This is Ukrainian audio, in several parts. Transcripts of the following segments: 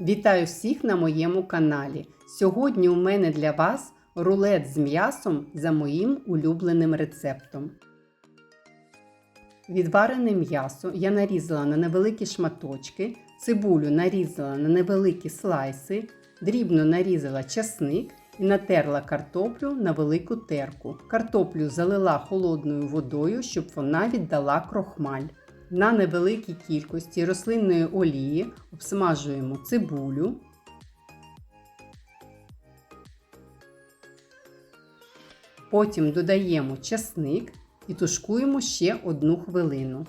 Вітаю всіх на моєму каналі. Сьогодні у мене для вас рулет з м'ясом за моїм улюбленим рецептом. Відварене м'ясо я нарізала на невеликі шматочки, цибулю нарізала на невеликі слайси, дрібно нарізала часник і натерла картоплю на велику терку. Картоплю залила холодною водою, щоб вона віддала крохмаль. На невеликій кількості рослинної олії обсмажуємо цибулю. Потім додаємо часник і тушкуємо ще одну хвилину.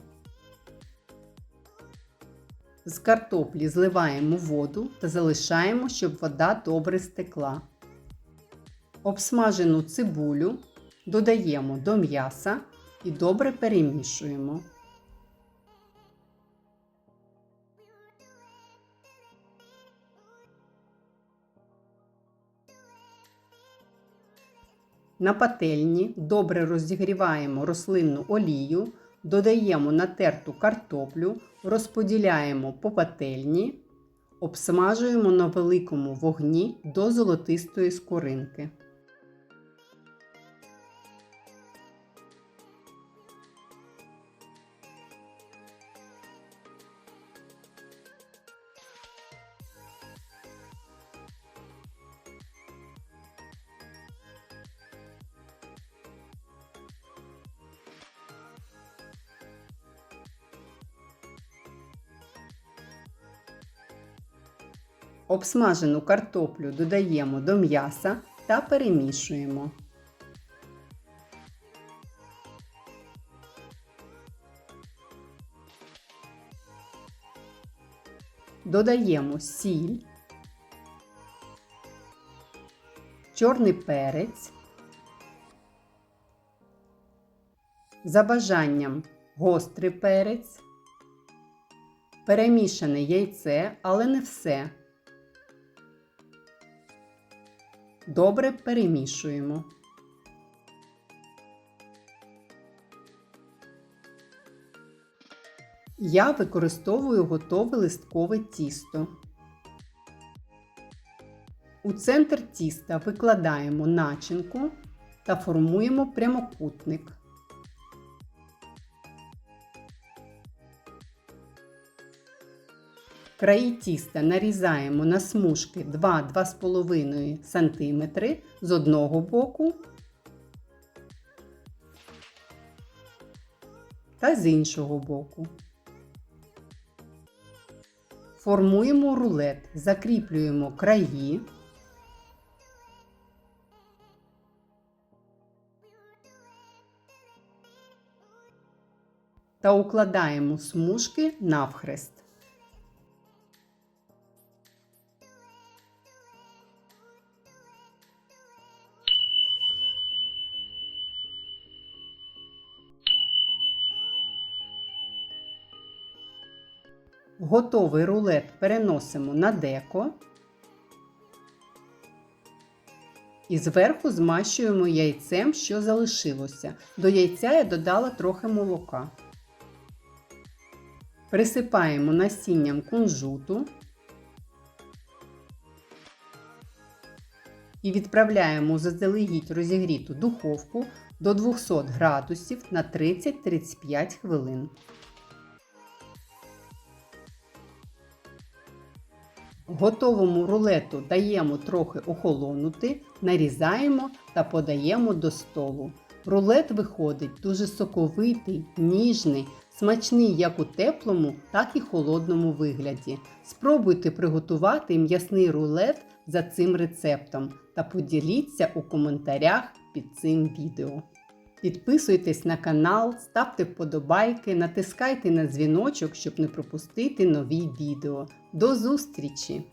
З картоплі зливаємо воду та залишаємо, щоб вода добре стекла. Обсмажену цибулю додаємо до м'яса і добре перемішуємо. На пательні добре розігріваємо рослинну олію, додаємо натерту картоплю, розподіляємо по пательні, обсмажуємо на великому вогні до золотистої скоринки. Обсмажену картоплю додаємо до м'яса та перемішуємо. Додаємо сіль, чорний перець, за бажанням гострий перець, перемішане яйце, але не все. Добре перемішуємо. Я використовую готове листкове тісто. У центр тіста викладаємо начинку та формуємо прямокутник. Краї тіста нарізаємо на смужки 2-2,5 см з одного боку та з іншого боку. Формуємо рулет, закріплюємо краї. Та укладаємо смужки навхрест. Готовий рулет переносимо на деко і зверху змащуємо яйцем, що залишилося. До яйця я додала трохи молока. Присипаємо насінням кунжуту і відправляємо заздалегідь розігріту духовку до 200 градусів на 30-35 хвилин. Готовому рулету даємо трохи охолонути, нарізаємо та подаємо до столу. Рулет виходить дуже соковитий, ніжний, смачний як у теплому, так і холодному вигляді. Спробуйте приготувати м'ясний рулет за цим рецептом та поділіться у коментарях під цим відео. Підписуйтесь на канал, ставте вподобайки, натискайте на дзвіночок, щоб не пропустити нові відео. До зустрічі!